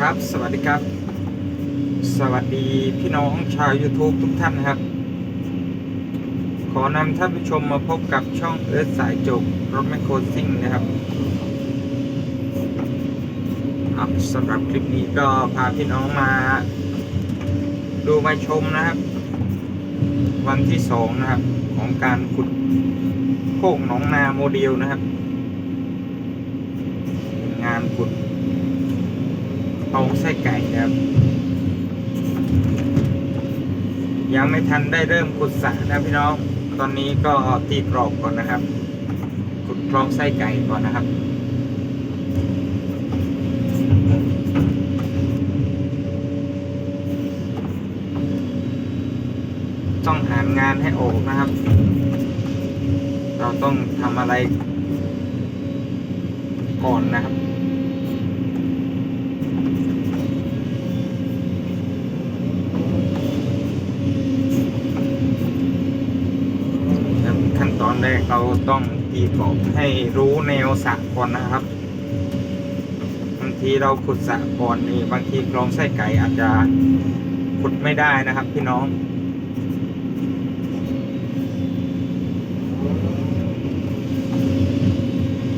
ครับ สวัสดีครับ สวัสดีพี่น้องชาว YouTube ทุกท่านนะครับ ขอนำท่านผู้ชมมาพบกับช่องเอิร์ธสายจบรถแมคโครซิ่งนะครับอับสำหรับคลิปนี้ก็พาพี่น้องมา ดูมาชมนะครับ วันที่สองนะครับ ของการขุดโคกหนองนาโมเดลนะครับ งานขุด เอาไส้ไก่ครับ ยังไม่ทันได้เริ่มขุดสระนะพี่น้อง ตอนนี้ก็ตีกรอบก่อนนะครับขุดคลองไส้ไก่ก่อนนะครับต้องหางานให้ออกนะครับ เราต้องทำอะไรก่อนนะครับขั้นตอน แรกเราต้องตีกรอบให้รู้แนวสระก่อนนะครับบางทีเราขุดสระก่อนนี่บางทีคลองไส้ไก่อาจจะขุดไม่ได้นะครับ พี่น้อง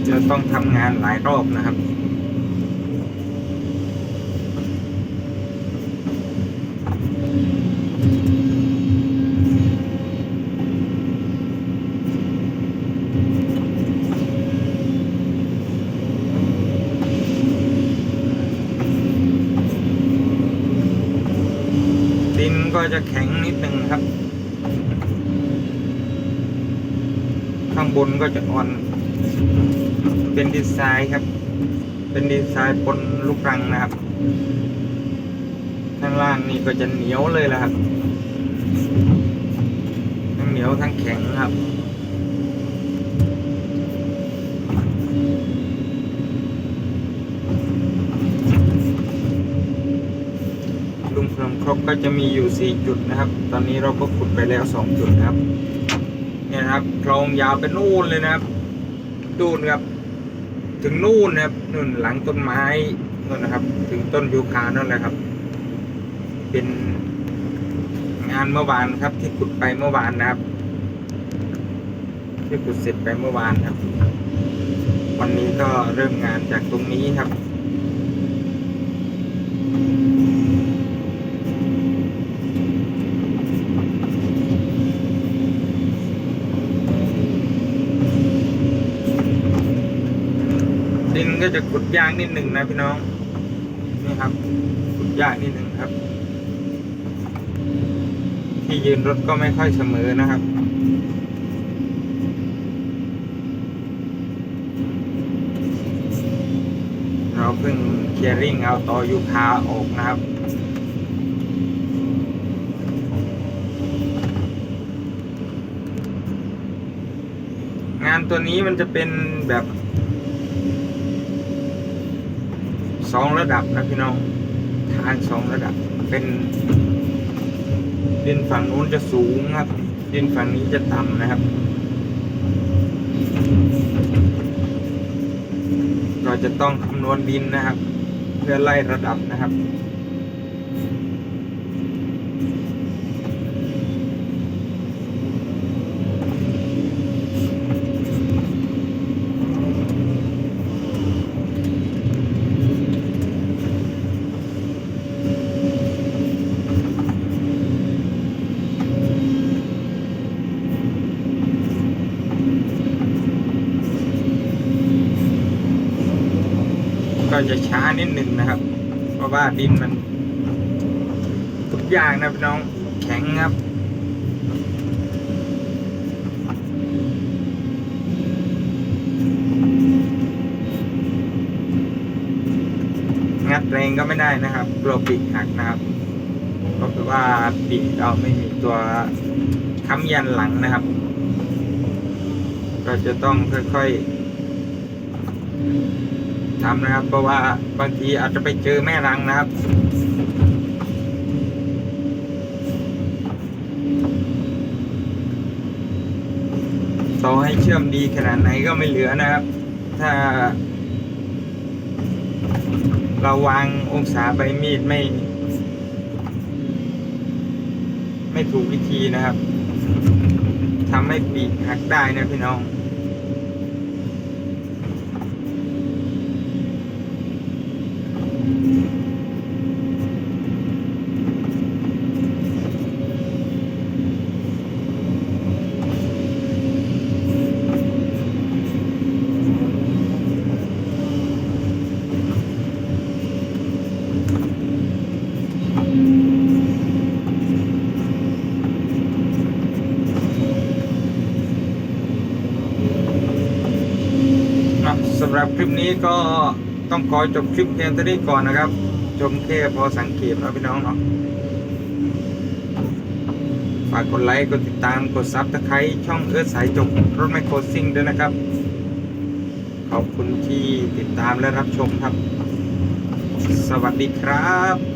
จะต้องทำงานหลายรอบนะครับ ดินก็ จะแข็งนิดนึงครับ ข้างบนก็จะอ่อน เป็นดีไซน์ครับ เป็นดีไซน์ปนลูกรังนะครับ ข้างล่างนี่ก็จะเหนียวเลยละครับ ทั้งเหนียวทั้งแข็งครับ ลุงพร มครบก็จะมีอยู่สี่จุดนะครับ ตอนนี้เราก็ขุดไปแล้วสองจุดนะครับ เนี่ยนะครับคลองยาวไปนู่นเลยนะครับดูนครับ ถึงนู่นนะครับนู่นหลังต้นไม้นู่นนะครับ ถึงต้นยูคานั่นแหละครับ เป็นงานเมื่อวานครับ ที่ขุดไปเมื่อวานนะครับ ที่ขุดเสร็จไปเมื่อวานครับ วันนี้ก็เริ่มงานจากตรงนี้ครับ ก็จะขุดยากนิดหนึ่งนะพี่น้องนี่ครับขุดยากนิดหนึ่งครับ ที่ยืนรถก็ไม่ค่อยเสมอนะครับเราเพิ่งเคลียร์ริ่งเอาต่อยูคาออกนะครับงานตัวนี้มันจะเป็นแบบ สองระดับนะพี่น้องทางสองระดับเป็นดินฝั่งนู้นจะสูงครับดินฝั่งนี้จะต่ำนะครับ เราจะต้องคำนวณดินนะครับ เพื่อไล่ระดับนะครับ ก็จะช้านิดหนึ่งนะครับ เพราะว่าดินมันทุกอย่างนะพี่น้องแข็งครับงัดแรงก็ไม่ได้นะครับกลัวปีกหักนะครับเพราะว่าปีกเราไม่มีตัวค้ำยันหลังนะครับ ก็จะต้องค่อยๆ ทำนะครับ เพราะว่าบางทีอาจจะไปเจอแม่รังนะครับต่อให้เชื่อมดีขนาดไหนก็ไม่เหลือนะครับ ถ้าเเราวางองศาใบมีดไม่ ไม่ถูกวิธีนะครับทำให้ปีกหักได้นะพี่น้อง ครับ สำหรับคลิปนี้ก็ต้องขอจบคลิปเพียงเท่านี้ก่อนนะครับ ชมแค่พอสังเกตนะพี่น้องเนาะฝากกดไลค์ กดติดตาม กดซับสไครต์ช่องเอื้อสายจบรถไมโครซิ่งด้วยนะครับ ขอบคุณที่ติดตามและรับชมครับ สวัสดีครับ